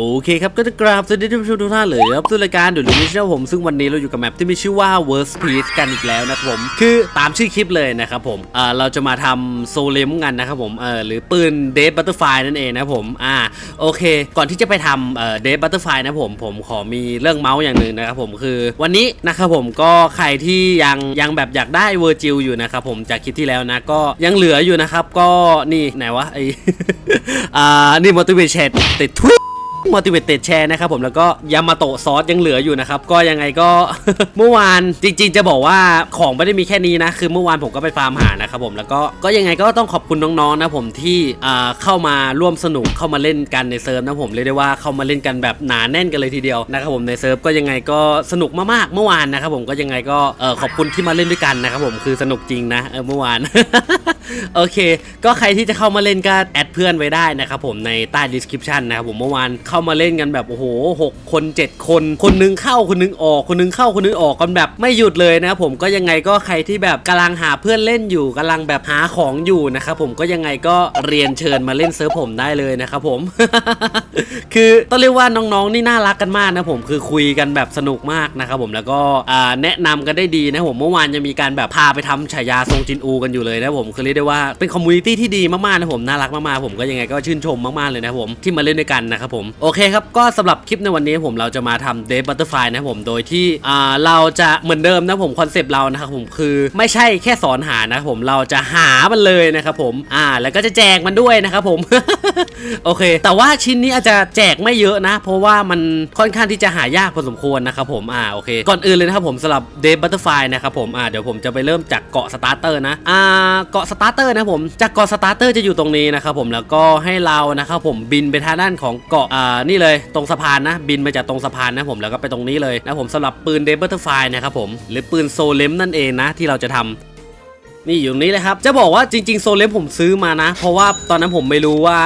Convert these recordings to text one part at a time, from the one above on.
โอเคครับก็จะกราบสวัสดีท่านผู้ชมทุกท่านเลยครับสู่รายการเดอะลูมิชชั่นผมซึ่งวันนี้เราอยู่กับแมปที่มีชื่อว่า Worst Peace กันอีกแล้วนะครับผมคือตามชื่อคลิปเลยนะครับผมเออเราจะมาทำโซเลมกันนะครับผมเออหรือปืนเด d บัตเตอร์ไฟนั่นเองนะผมอ่าโอเค ก่อนที่จะไปทำเออเด d บัตเตอร์ไฟนะผมผมขอมีเรื่องเมาส์อย่างหนึ่งนะครับผมคือวันนี้นะครับผมก็ใครที่ยังยังแบบอยากได้เวอร์จิลอยู่นะครับผมจากคลิปที่แล้วนะก็ยังเหลืออยู่นะครับก็นี่ไหนวะไออ่านี่ motivation ติดทุย motivated share นะครับผมแล้วก็ยามาโตะซอสยังเหลืออยู่นะครับก็ยังไงก็ เมื่อวานจริง ๆ จะบอกว่าของไม่ได้มีแค่นี้นะคือเมื่อวานผมก็ไปฟาร์มหานะครับผมแล้วก็ก็ยังไงก็ต้องขอบคุณน้องๆนะผมที่อ่าเข้ามาร่วมสนุกเข้ามาเล่นกันในเซิร์ฟนะผมเรียกได้ว่าเข้ามาเล่นกันแบบหนาแน่นกันเลยทีเดียวนะครับผมในเซิร์ฟก็ยังไงก็สนุกมากๆเมื่อวานนะครับผมก็ยังไงก็เออขอบคุณที่มาเล่นด้วยกันนะครับผมคือสนุกจริงนะเออเมื่อวานโอเค ก็ใครที่จะเข้ามาเล่นก็แอดเพื่อนไว้ได้นะครับผมในใต้ description นะครับผมเมื่อวานเข้ามาเล่นกันแบบโอ้โหหกคน 7 คน คนนึงเข้าคนนึงออก คนนึงเข้าคนนึงออกกันแบบไม่หยุดเลยนะครับผมก็ยังไงก็ใครที่แบบกำลังหาเพื่อนเล่นอยู่กำลังแบบหาของอยู่นะครับผมก็ยังไงก็เรียนเชิญมาเล่นเซิร์ฟผมได้เลยนะครับผม คือต้องเรียกว่าน้องๆนี่น่ารักกันมากนะผมคือคุยกันแบบสนุกมากนะครับผมแล้วก็แนะนำกันได้ดีนะผมเมื่อวานจะมีการแบบพาไปทำฉายาทรงจินอูกันอยู่เลยนะผมคือเรียกได้ว่าเป็นคอมมูนิตี้ที่ดีมากๆนะผมน่ารักมากๆผมก็ยังไงก็ชื่นชมมากๆเลยนะผมที่มาเล่นด้วยกันนะครับผมโอเคครับ ก็สำหรับคลิปในวันนี้ผมเราจะมาทำเด b บัตเตอร์ไฟนะผมโดยที่อ่าเราจะเหมือนเดิมนะผมคอนเซปต์เรานะครับผมคือไม่ใช่แค่สอนหานะผมเราจะหามันเลยนะครับผมอ่าแล้วก็จะแจกมันด้วยนะครับผมโอเค แต่ว่าชิ้นนี้อาจจะแจกไม่เยอะนะ เพราะว่ามันค่อนข้างที่จะหายากพอสมควรนะครับผมอ่าโอเค ก่อนอื่นเลยนะครับผมสำหรับเด b บัตเตอร์ไฟนะครับผมอ่าเดี๋ยวผมจะไปเริ่มจากเกาะสตาร์เตอร์นะอ่าเกาะสตาร์เตอร์นะผมจากเกาะสตาร์เตอร์จะอยู่ตรงนี้นะครับผมแล้วก็ให้เรานะครับผมบินไปทางด้านของเกาะอ่านี่เลยตรงสะพานนะ บินมาจากตรงสะพานนะผมแล้วก็ไปตรงนี้เลยนะผมสำหรับปืนเด b บัตเทอร์ไฟนะครับผมหรือปืนโซเลมนั่นเองนะที่เราจะทำ นี่อยู่ตรงนี้เลยครับ จะบอกว่าจริงๆโซเลมผมซื้อมานะ เพราะว่าตอนนั้นผมไม่รู้ว่า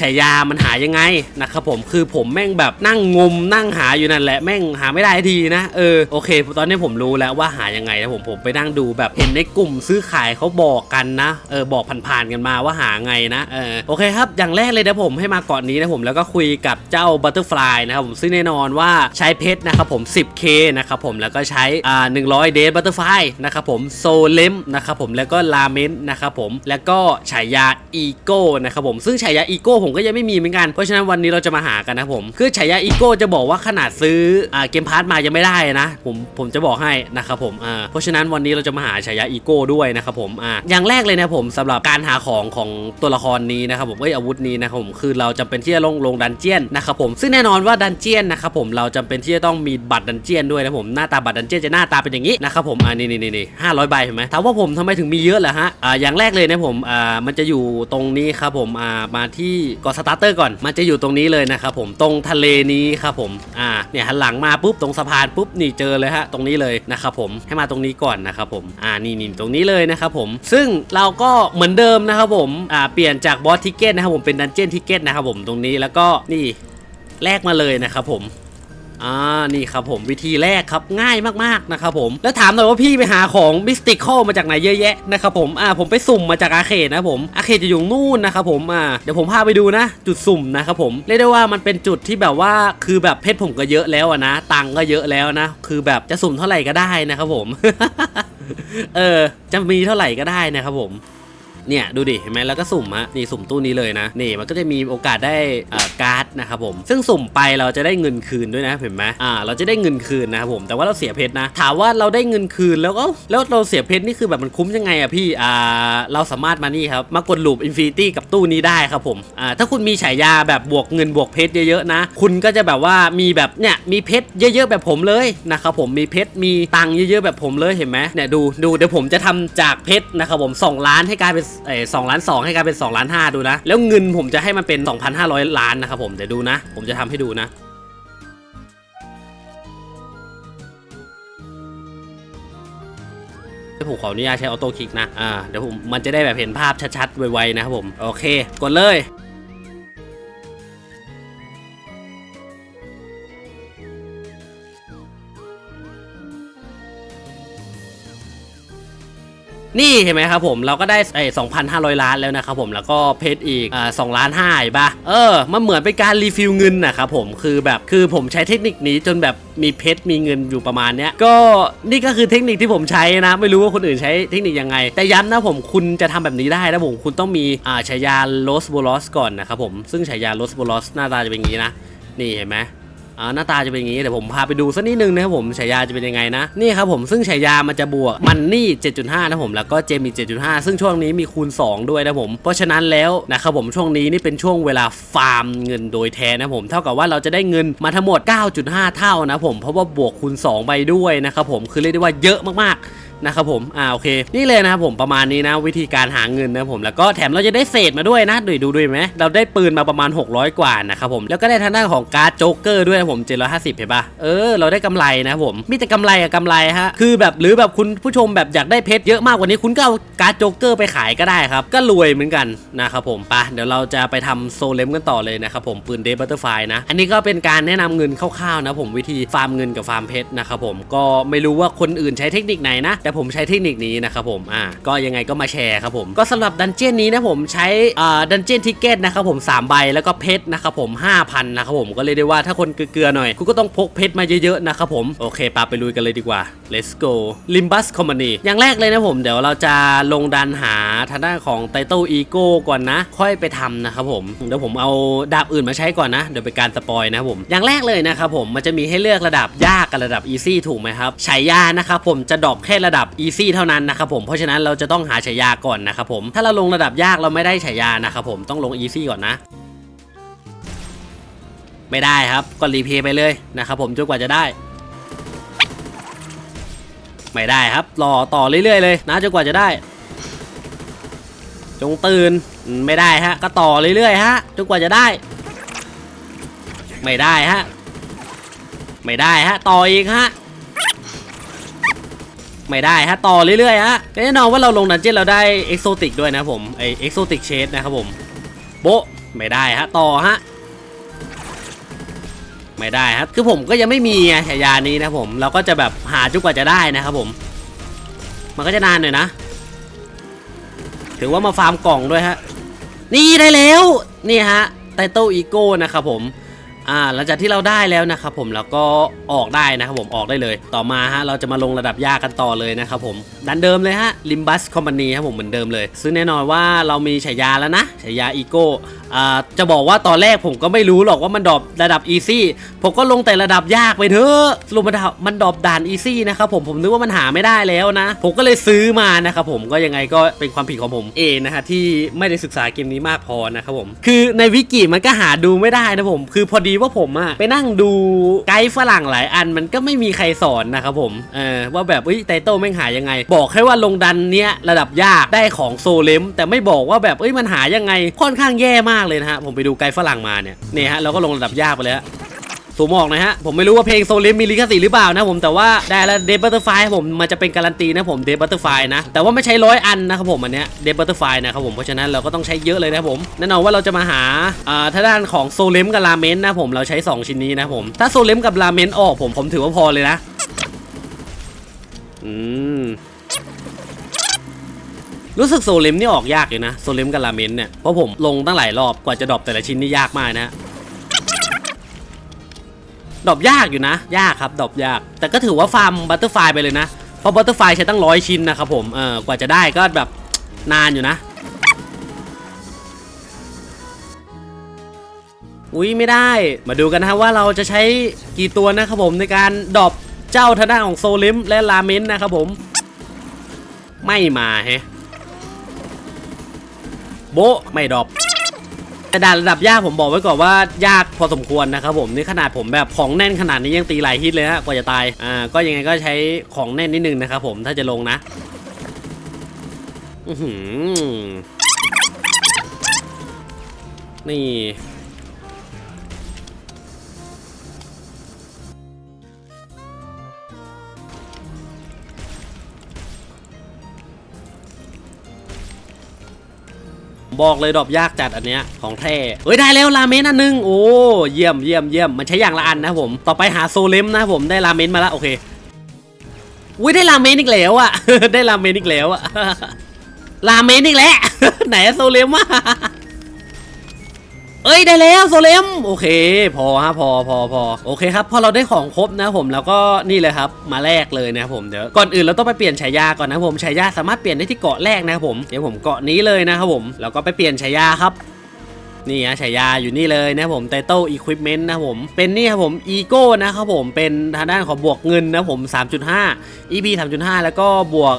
ฉายามันหายังไงนะครับผมคือผมแม่งแบบนั่งงมนั่งหาอยู่นั่นแหละแม่งหาไม่ได้ทีนะเออโอเค ตอนนี้ผมรู้แล้วว่าหายังไงนะผมผมไปนั่งดูแบบเห็นในกลุ่มซื้อขายเขาบอกกันนะเออบอกผ่านๆกันมาว่าหาไงนะเออโอเคครับ อย่างแรกเลยนะผมให้มาเกาะนนี้นะผมแล้วก็คุยกับเจ้าบัตเตอร์ฟลายนะครับผมซึ่งแน่นอนว่าใช้เพชรนะครับผม 10k นะครับผมแล้วก็ใช้อ่า100 เดทบัตเตอร์ฟลายนะครับผมโซเลมนะครับผมแล้วก็ลาเมนนะครับผมแล้วก็ฉายาอีโก้นะครับผมซึ่งฉายาอีโก้ผมก็ยังไม่มีเหมือนกันเพราะฉะนั้นวันนี้เราจะมาหากันนะครับผมคือฉายาอีโก้จะบอกว่าขนาดซื้ออเกมพาร์ทมายังไม่ได้นะผมผมจะบอกให้นะครับผมเพราะฉะนั้นวันนี้เราจะมาหาฉายาอีโก้ด้วยนะครับผมออย่างแรกเลยนะผมสำหรับการหาของของตัวละครนี้นะครับผมเอ้ยอาวุธนี้นะครับผมคือเราจำเป็นที่จะลงลงดันเจียนนะครับผมซึ่งแน่นอนว่าดันเจียนนะครับผมเราจำเป็นที่จะต้องมีบัตรดันเจียนด้วยนะผมหน้าตาบัตรดันเจียนจะหน้าตาเป็นอย่างนี้นะครับผมอ่านี่นี่นี่ห้าร้อยใบเห็นไหมถามว่าผมทำไมถึงมีเยอะเหรอฮะอ่าอย่างแรกเลยนะผมอ่ามันจะอยู่ตรงนี้ครับผมอ่ามาที่เกาะสตาร์เตอร์ก่อน มันจะอยู่ตรงนี้เลยนะครับผมตรงทะเลนี้ครับผมอ่าเนี่ยหันหลังมาปุ๊บตรงสะพานปุ๊บนี่เจอเลยฮะตรงนี้เลยนะครับผมให้มาตรงนี้ก่อนนะครับผมอ่านี่นี่ตรงนี้เลยนะครับผม ซึ่งเราก็เหมือนเดิมนะครับผมอ่าเปลี่ยนจากบอสทิเก็ตนะครับผมเป็นดันเจี้ยนทิเก็ตนะครับผมตรงนี้แล้วก็นี่แลกมาเลยนะครับผม อ่านี่ครับผมวิธีแรกครับง่ายมากๆนะครับผมแล้วถามหน่อยว่าพี่ไปหาของมิสติคอลมาจากไหนเยอะแยะนะครับผมอ่าผมไปสุ่มมาจากอาเขตนะผมอาเขตจะอยู่นู่นนะครับผมอ่าเดี๋ยวผมพาไปดูนะ จุดสุ่มนะครับผมเรียกได้ว่ามันเป็นจุดที่แบบว่าคือแบบเพชรผมก็เยอะแล้วอะนะ ตังก็เยอะแล้วนะ คือแบบจะสุ่มเท่าไหร่ก็ได้นะครับผม เออจะมีเท่าไหร่ก็ได้นะครับผม เนี่ยดูดิเห็นไหมแล้วก็สุ่มฮะนี่สุ่มตู้นี้เลยนะนี่มันก็จะมีโอกาสได้อ่าการ์ดนะครับผม ซึ่งสุ่มไปเราจะได้เงินคืนด้วยนะเห็นไหมอ่าเราจะได้เงินคืนนะครับผมแต่ว่าเราเสียเพชรนะ ถามว่าเราได้เงินคืนแล้วก็แล้วเราเสียเพชรนี่คือแบบมันคุ้มยังไงอะพี่อ่าเราสามารถมานี่ครับมากดลูปอินฟินิตี้กับตู้นี้ได้ครับผมอ่าถ้าคุณมีฉายาแบบบวกเงินบวกเพชรเยอะๆนะ คุณก็จะแบบว่ามีแบบเนี่ยมีเพชรเยอะ ๆ แบบผมเลยนะครับผมมีเพชรมีตังค์เยอะๆแบบผมเลยเห็นไหมเนี่ยดูดูเดี๋ยวผมจะทำจากเพชรนะครับผม2ล้านให้กลายเป็นไออสองล้านสองให้กลายเป็น2ล้านห้าดูนะ แล้วเงินผมจะให้มันเป็น 2,500 ล้านนะครับผม เดี๋ยวดูนะ ผมจะทำให้ดูนะผมขออนุญาตใช้ออโต้คลิกนะ อ่า เดี๋ยวผมมันจะได้แบบเห็นภาพชัดๆ ไวๆนะครับผม โอเค กดเลย นี่เห็นไหมครับผมเราก็ได้ไอ้2,500ล้านแล้วนะครับผมแล้วก็เพชรอีกอ่า2ล้านห้าเห็นปะเออมันเหมือนเป็นการรีฟิลเงินนะครับผมคือแบบคือผมใช้เทคนิคนี้จนแบบมีเพชรมีเงินอยู่ประมาณเนี้ยก็นี่ก็คือเทคนิคที่ผมใช้นะไม่รู้ว่าคนอื่นใช้เทคนิคยังไง แต่ย้ำนะผมคุณจะทำแบบนี้ได้นะผมคุณต้องมีอ่าฉายาโรสโบลอสก่อนนะครับผมซึ่งฉายาโรสโบลอสหน้าตาจะเป็นอย่างนี้นะนี่เห็นไหม อ่าหน้าตาจะเป็นอย่างนี้เดี๋ยวผมพาไปดูสักนิดนึงนะครับผมฉายาจะเป็นยังไงนะนี่ครับผมซึ่งฉายามันจะบวกมันนี่ 7.5 นะผมแล้วก็เจมี7.5 ซึ่งช่วงนี้มีคูณ 2 ด้วยนะผม เพราะฉะนั้นแล้วนะครับผมช่วงนี้นี่เป็นช่วงเวลาฟาร์มเงินโดยแท้นะผมเท่ากับว่าเราจะได้เงินมาทั้งหมด 9.5 เท่านะผมเพราะว่าบวกคูณ 2 ไปด้วยนะครับผมคือเรียกได้ว่าเยอะมากๆ นะครับผมอ่าโอเค นี่เลยนะครับผมประมาณนี้นะวิธีการหาเงินนะผมแล้วก็แถมเราจะได้เศษมาด้วยนะดูดูด้วยไหมเราได้ปืนมาประมาณ 600 กว่านะครับผมแล้วก็ได้ทางด้านของการ์ดโจ๊กเกอร์ด้วยนะผม 750เห็นปะเออเราได้กำไรนะผมมีแต่กำไรอะกำไรฮะคือแบบหรือแบบคุณผู้ชมแบบอยากได้เพชรเยอะมากกว่านี้คุณก็เอาการ์ดโจ๊กเกอร์ไปขายก็ได้ครับ ก็รวยเหมือนกันนะครับผมปะเดี๋ยวเราจะไปทำโซเลมกันต่อเลยนะครับผมปืนเดบัตเตอร์ไฟนะอันนี้ก็เป็นการแนะนำเงินคร่าวๆนะผมวิธีฟาร์มเงินกับฟาร์มเพชรนะครับผมก็ไม่รู้ว่าคนอื่นใช้เทคนิคไหนนะแต่ผมใช้เทคนิคนี้นะครับผมอ่าก็ยังไงก็มาแชร์ครับผมก็สำหรับดันเจี้ยนนี้นะผมใช้อ่าดันเจี้ยนทิกเก็ตนะครับผม3ใบแล้วก็เพชรนะครับผม5,000นะครับผมก็เลยได้ว่าถ้าคนเกลือๆหน่อยคุณก็ต้องพกเพชรมาเยอะๆนะครับผมโอเคปาไปลุยกันเลยดีกว่า let's go Limbus Company อย่างแรกเลยนะผมเดี๋ยวเราจะลงดันหาทางด้านของไตเติลอีโก้ก่อนนะ ค่อยไปทำนะครับผมเดี๋ยวผมเอาดาบอื่นมาใช้ก่อนนะเดี๋ยวเป็นการสปอยนะครับผมอย่างแรกเลยนะครับผมมันจะมีให้เลือกระดับยากกับระดับอีซี่ถูกไหมครับฉายานะครับผมจะดรอปแค่ระดับอีซี่เท่านั้นนะครับผมเพราะฉะนั้นเราจะต้องหาฉายาก่อนนะครับผมถ้าเราลงระดับยากเราไม่ได้ฉายานะครับผมต้องลงอีซี่ก่อนนะไม่ได้ครับก็รีเพย์ไปเลยนะครับผมจนกว่าจะได้ ไม่ได้ครับรอต่อเรื่อยๆเลยนะจนกว่าจะได้ จงตื่นไม่ได้ฮะก็ต่อเรื่อยๆฮะจนกว่าจะได้ ไม่ได้ฮะไม่ได้ฮะต่ออีกฮะ ไม่ได้ฮะต่อเรื่อยๆฮะแน่นอนว่าเราลงดันเจี้ยนเราได้เอ็กโซติกด้วยนะผมไอเอ็กโซติกเชดนะครับผมโบไม่ได้ฮะต่อฮะไม่ได้ครับคือผมก็ยังไม่มีฉายานี้นะผมเราก็จะแบบหาจนกว่าจะได้นะครับผม มันก็จะนานหน่อยนะ ถือว่ามาฟาร์มกล่องด้วยฮะนี่ได้แล้วนี่ฮะไตเติลอีโก้นะครับผม อ่าหลังจากที่เราได้แล้วนะครับผมแล้วก็ออกได้นะครับผมออกได้เลย ต่อมาฮะเราจะมาลงระดับยากกันต่อเลยนะครับผมดันเดิมเลยฮะ Limbus Company ครับผมเหมือนเดิมเลย ซึ่งแน่นอนว่าเรามีฉายาแล้วนะฉายาอีโก้อ่าจะบอกว่าตอนแรกผมก็ไม่รู้หรอกว่ามันดรอประดับอีซี่ผมก็ลงแต่ระดับยากไปเถอะสรุปมันดรอปมันดรอปด่านอีซี่นะครับผมผมนึกว่ามันหาไม่ได้แล้วนะ ผมก็เลยซื้อมานะครับผมก็ยังไงก็เป็นความผิดของผมเองนะฮะที่ไม่ได้ศึกษาเกมนี้มากพอนะครับผมคือในวิกิมันก็หาดูไม่ได้นะผมคือพอดีว่าผมอะไปนั่งดูไกด์ฝรั่งหลายอันมันก็ไม่มีใครสอนนะครับผมเออว่าแบบเอ้ยไตเติลแม่งหายังไง บอกแค่ว่าลงดันเนี้ยระดับยากได้ของโซเลมแต่ไม่บอกว่าแบบเอ้ยมันหายังไงค่อนข้างแย่มากเลยนะฮะผมไปดูไกด์ฝรั่งมาเนี่ยเนี่ยฮะเราก็ลงระดับยากไปแล้ว ซูมออกนะฮะ ผมไม่รู้ว่าเพลงโซลิมมีลิขสิทธิ์หรือเปล่านะผมแต่ว่าได้แล้วเดบัตเตอร์ไฟผมมันจะเป็นการันตีนะผมเดบัตเตอร์ไฟนะ แต่ว่าไม่ใช้ร้อยอันนะครับผมอันเนี้ยเดบัตเตอร์ไฟนะครับผมเพราะฉะนั้นเราก็ต้องใช้เยอะเลยนะผมแน่นอนว่าเราจะมาหาอ่าทางด้านของโซลิมกับราเมนนะผมเราใช้ 2 ชิ้นนี้นะผมถ้าโซลิมกับราเมนออกผมผมถือว่าพอเลยนะอืมรู้สึกโซลิมนี่ออกยากอยู่นะโซลิมกับราเมนเนี่ยเพราะผมลงตั้งหลายรอบกว่าจะดรอปแต่ละชิ้นนี่ยากมากนะ ดรอปยากอยู่นะ ยากครับดรอปยาก แต่ก็ถือว่าฟาร์มบัตเตอร์ไฟไปเลยนะ เพราะบัตเตอร์ไฟใช้ตั้งร้อยชิ้นนะครับผม เออกว่าจะได้ก็แบบนานอยู่นะ อุ้ยไม่ได้ มาดูกันนะว่าเราจะใช้กี่ตัวนะครับผมในการดรอปเจ้าทางด้าของโซลิมและลาเมนนะครับผม ไม่มาแฮะโบไม่ดรอป แต่ด่านระดับยากผมบอกไว้ก่อนว่ายากพอสมควรนะครับผมนี่ขนาดผมแบบของแน่นขนาดนี้ยังตีหลายฮิตเลยฮะกว่าจะตายอ่าก็ยังไงก็ใช้ของแน่นนิดนึงนะครับผมถ้าจะลงนะอือหือนี่ บอกเลยดรอปยากจัดอันเนี้ยของแท้เฮ้ยได้แล้วราเมนอันนึงโอ้เยี่ยมเยี่ยมเยี่ยมมันใช้อย่างละอันนะผมต่อไปหาโซเลมนะผมได้ราเมนมาแล้วโอเคอุ้ยได้ราเมนอีกแล้วอะได้ราเมนอีกแล้วอะราเมนอีกแล้วไหนโซเลมวะ เอ้ยได้แล้วโซเลมโอเค พอฮะพอพอพอโอเคครับพอเราได้ของครบนะผมแล้วก็นี่เลยครับมาแลกเลยนะครับผมเดี๋ยวก่อนอื่นเราต้องไปเปลี่ยนฉายาก่อนนะผมฉายาสามารถเปลี่ยนได้ที่เกาะแรกนะครับผมเดี๋ยวผมเกาะนี้เลยนะครับผมแล้วก็ไปเปลี่ยนฉายาครับ นี่ฮะฉายาอยู่นี่เลยนะผมไตเติลอีควิปเมนต์นะผม เป็นนี่ครับผมอีโก้นะครับผมเป็นทางด้านของบวกเงินนะผม 3.5 EP 3.5 แล้วก็บวก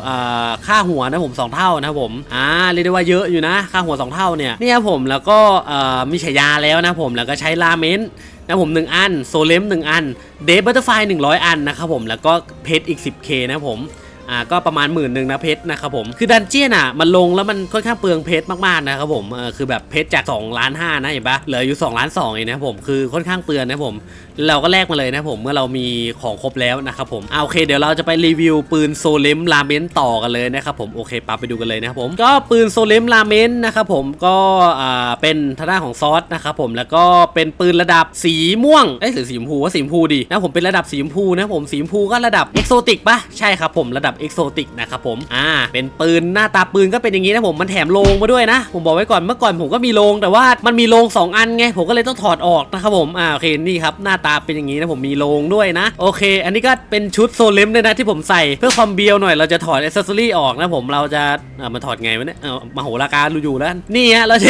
ค่าหัวนะผม 2 เท่านะผมอ่าเรียกได้ว่าเยอะอยู่นะ ค่าหัว 2 เท่าเนี่ยนี่ครับผมแล้วก็มีฉายาแล้วนะผมแล้วก็ใช้ลาเมนต์นะผม 1 อัน โซเลม1 อัน เดบบัตเตอร์ไฟ100 อันนะครับผมแล้วก็เพชรอีก 10k นะครับผม อ่าก็ประมาณหมื่นหนึ่งนะเพชรนะครับผมคือดันเจียนอะมันลงแล้วมันค่อนข้างเปลืองเพชรมากๆนะครับผมเออคือแบบเพชรจาก2ล้านห้านะเห็นปะเหลืออยู่2ล้านสองเองนะผมคือค่อนข้างเปลืองนะผม เราก็แลกมาเลยนะผมเมื่อเรามีของครบแล้วนะครับผมเอาโอเคเดี๋ยวเราจะไปรีวิวปืนโซเลมราเมนต่อกันเลยนะครับผมโอเคปาไปดูกันเลยนะครับผมก็ปืนโซเลมราเมนนะครับผมก็อ่าเป็นทางด้านของซอสนะครับผมแล้วก็เป็นปืนระดับสีม่วงเอ้ยหรือสีชมพูว่าสีชมพูดีนะผมเป็นระดับสีชมพูนะผมสีชมพูก็ระดับเอกโซติกปะใช่ครับผมระดับเอกโซติกนะครับผมอ่าเป็นปืนหน้าตาปืนก็เป็นอย่างนี้นะผมมันแถมโลงมาด้วยนะ ผมบอกไว้ก่อนเมื่อก่อนผมก็มีโลงแต่ว่ามันมีโลงสองอันไงผมก็เลยต้องถอดออกนะครับผมอ่าโอเคนี่ครับหน้าตาเป็นอย่างนี้นะผมมีโลงด้วยนะ โอเค อันนี้ก็เป็นชุดโซเลมเลยนะที่ผมใส่เพื่อความเบียวหน่อยเราจะถอดอ c เซสซอรี่ออกนะผมเราจะอ่ามาถอดไงวะเนี่ยเอามาโหราการอยู่แล้ว นี่ฮะเราจะ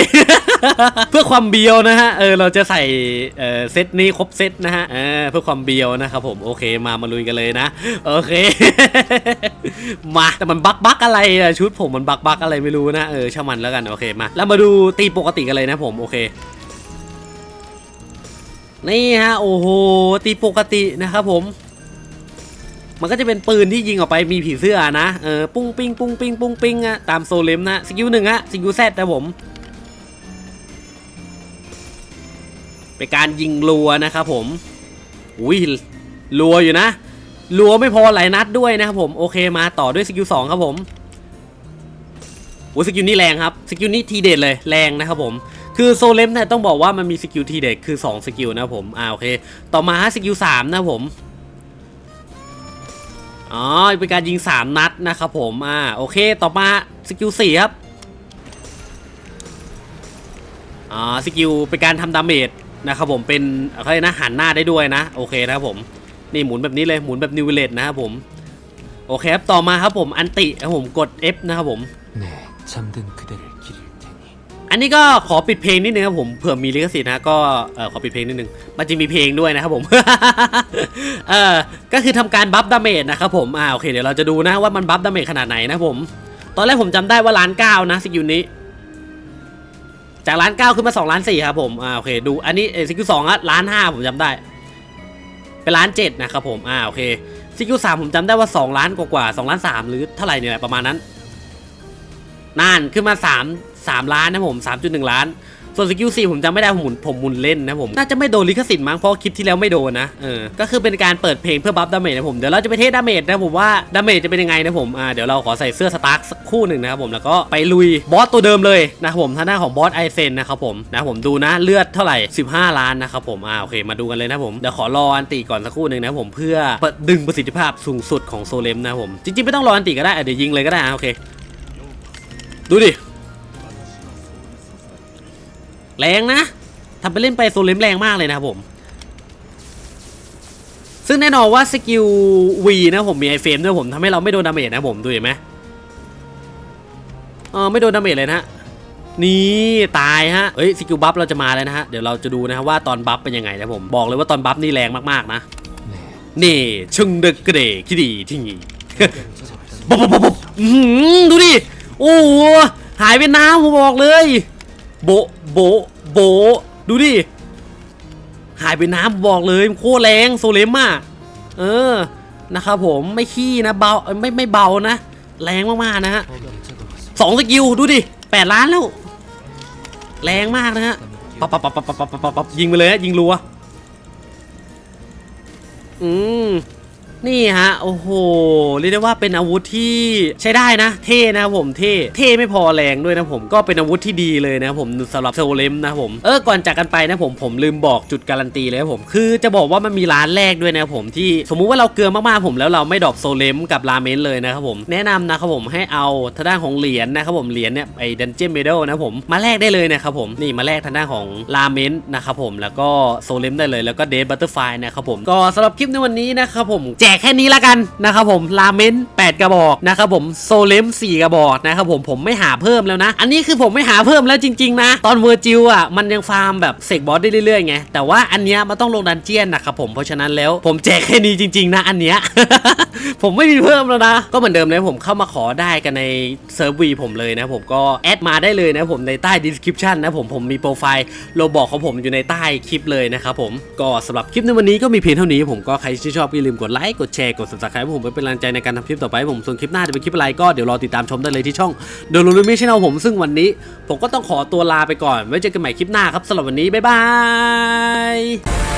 เพื่อความเบียวนะฮะเออเราจะใส่เออเซตนี้ครบเซตนะฮะเออเพื่อความเบียวนะครับผมโอเคมามาลุยกันเลยนะ โอเค มาแต่มันบักบักอะไรอะชุดผมมันบักบักอะไรไม่รู้นะเออช่างมันแล้วกันโอเคมาแล้วมาดูตีปกติกันเลยนะผมโอเค นี่ฮะ โอ้โห ตีปกตินะครับผม มันก็จะเป็นปืนที่ยิงออกไปมีผีเสื้อนะ เออ ปุ้งปิ้งปุ้งปิ้งปุ้งปิ้งอะตามโซเลมนะ สกิลหนึ่งฮะ สกิลแซดนะผม เป็นการยิงรัวนะครับผม อุ้ยรัวอยู่นะรัวไม่พอหลายนัดด้วยนะครับผม โอเคมาต่อด้วยสกิลสองครับผมโอ้สกิลนี้แรงครับ สกิลนี้ทีเด็ดเลยแรงนะครับผม คือโซเลมเนี่ยต้องบอกว่ามันมีสกิลทีเด็ดคือ 2 สกิลนะผมอ่าโอเค ต่อมาสกิลสามนะผมอ๋อเป็นการยิง 3 นัดนะครับผมอ่าโอเค ต่อมาสกิลสี่ครับอ่าสกิลเป็นการทำดาเมจนะครับผมเป็นเขาเรียกนะหันหน้าได้ด้วยนะโอเคนะครับผมนี่หมุนแบบนี้เลยหมุนแบบนิวเลตนะครับผมโอเคครับต่อมาครับผมอันติครับผมกด F นะครับผม อันนี้ก็ขอปิดเพลงนิดนึงครับผมเผื่อมีลิขสิทธิ์นะก็เออขอปิดเพลงนิดนึงมันจะมีเพลงด้วยนะครับผม เออก็คือทำการบัฟดาเมจนะครับผมอ่าโอเคเดี๋ยวเราจะดูนะว่ามันบัฟดาเมจขนาดไหนนะผม ตอนแรกผมจำได้ว่าล้านเก้านะสกิลนี้ จากล้านเก้าขึ้นมาสองล้านสี่ครับผมอ่าโอเคดูอันนี้สกิลสองอะล้านห้าผมจำได้ เป็นล้านเจ็ดนะครับผมอ่าโอเคสกิลสามผมจำได้ว่าสองล้านกว่าๆสองล้านสามหรือเท่าไหร่เนี่ยประมาณนั้นนั่นขึ้นมาสาม สามล้านนะผมสามจุดหนึ่งล้าน ส่วนสกิลสี่ผมจำไม่ได้ผมหมุนผมหมุนเล่นนะผม น่าจะไม่โดนลิขสิทธิ์มั้งเพราะคลิปที่แล้วไม่โดนนะเออก็คือเป็นการเปิดเพลงเพื่อบัฟดาเมจนะผม เดี๋ยวเราจะไปเทสดาเมจนะผมว่าดาเมจจะเป็นยังไงนะผมอ่าเดี๋ยวเราขอใส่เสื้อสตาร์คสักคู่หนึ่งนะครับผมแล้วก็ไปลุยบอสตัวเดิมเลยนะครับผมท่าหน้าของบอสไอเซนนะครับผมนะผมดูนะเลือดเท่าไหร่ 15 ล้านนะครับผมอ่าโอเคมาดูกันเลยนะผมเดี๋ยวขอรออันติก่อนสักครู่หนึ่งนะผมเพื่อดึงประสิทธิภาพสูงสุดของโซเลมนะผมจริงๆไม่ต้องรออันติก็ได้เดี๋ยวยิงเลยก็ได้โอเค ดูดิ แรงนะทำไปเล่นไปโซเลมแรงมากเลยนะครับผม ซึ่งแน่นอนว่าสกิลวีนะผมมีไอเฟมด้วยผมทำให้เราไม่โดนดาเมจนะผมดูเห็นไหมเออไม่โดนดาเมจเลยนะนี่ตายฮะ เฮ้ยสกิลบัฟเราจะมาแล้วนะฮะ เดี๋ยวเราจะดูนะฮะว่าตอนบัฟเป็นยังไงนะผม บอกเลยว่าตอนบัฟนี่แรงมากๆนะ นี่ชึงเดกเดชที่ดีที่นี่บ๊อบบ๊อบบ๊อบดูดิ โอ้หายไปน้ำผมบอกเลย โบโบโบดูดิ หายไปน้ำบอกเลยโคตแรงโซเลม่าเออนะครับผมไม่ขี้นะเบาไม่ไม่เบานะ แรงมากๆนะฮะสองสกิลดูดิแปดล้านแล้ว แรงมากนะฮะปับปับปับปับปับปับปับยิงไปเลยยิงรัวอืม นี่ฮะ โอ้โห เรียกได้ว่าเป็นอาวุธที่ใช้ได้นะ เท่นะผมเท่เท่ไม่พอแรงด้วยนะผมก็เป็นอาวุธที่ดีเลยนะผมสำหรับโซเลมนะผมเออก่อนจากกันไปนะผมผมลืมบอกจุดการันตีเลยผมคือจะบอกว่ามันมีร้านแรกด้วยนะผมที่สมมุติว่าเราเกลือมากๆผมแล้วเราไม่ดรอปโซเลมกับราเมนเลยนะครับผมแนะนำนะครับผมให้เอาทางด้านของเหรียญนะครับผมเหรียญเนี่ยไอ้ดันเจียนเมดัลนะผมมาแลกได้เลยนะครับผมนี่มาแลกทางด้านของราเมนนะครับผมแล้วก็โซเลมได้เลยแล้วก็เด d บัตเตอร์ไฟนะครับผมก็สำหรับคลิปในวันนี้นะครับผมแจกแค่นี้ละกันนะครับผมราเมน8 กระบอกนะครับผมโซเลม4 กระบอกนะครับผมผมไม่หาเพิ่มแล้วนะ อันนี้คือผมไม่หาเพิ่มแล้วจริง ๆ นะ ตอนเวอร์จิวอะมันยังฟาร์มแบบเสกบอสได้เรื่อยๆไงแต่ว่าอันเนี้ยมันต้องลงดันเจียนนะครับผมเพราะฉะนั้นแล้ว ผมแจกแค่นี้จริง ๆ นะอันเนี้ยผมไม่มีเพิ่มแล้วนะ ก็เหมือนเดิมเลยผมเข้ามาขอได้กันในเซิร์ฟวีผมเลยนะผมก็แอดมาได้เลยนะผมในใต้ description นะผมผมมีโปรไฟล์โลบอกของผมอยู่ในใต้คลิปเลยนะครับผมก็สำหรับคลิปในวันนี้ก็มีเพียงเท่านี้ผมก็ใครที่ชอบอย่าลืมกดไลค์กดแชร์กด subscribe ผมเพื่อเป็นกำลังใจในการทำคลิปต่อไปผมส่วนคลิปหน้าจะเป็นคลิปอะไรก็เดี๋ยวรอติดตามชมได้เลยที่ช่องเดลูลูมิชแนลผมซึ่งวันนี้ ผมก็ต้องขอตัวลาไปก่อนไว้เจอกันใหม่คลิปหน้าครับสำหรับวันนี้บ๊ายบาย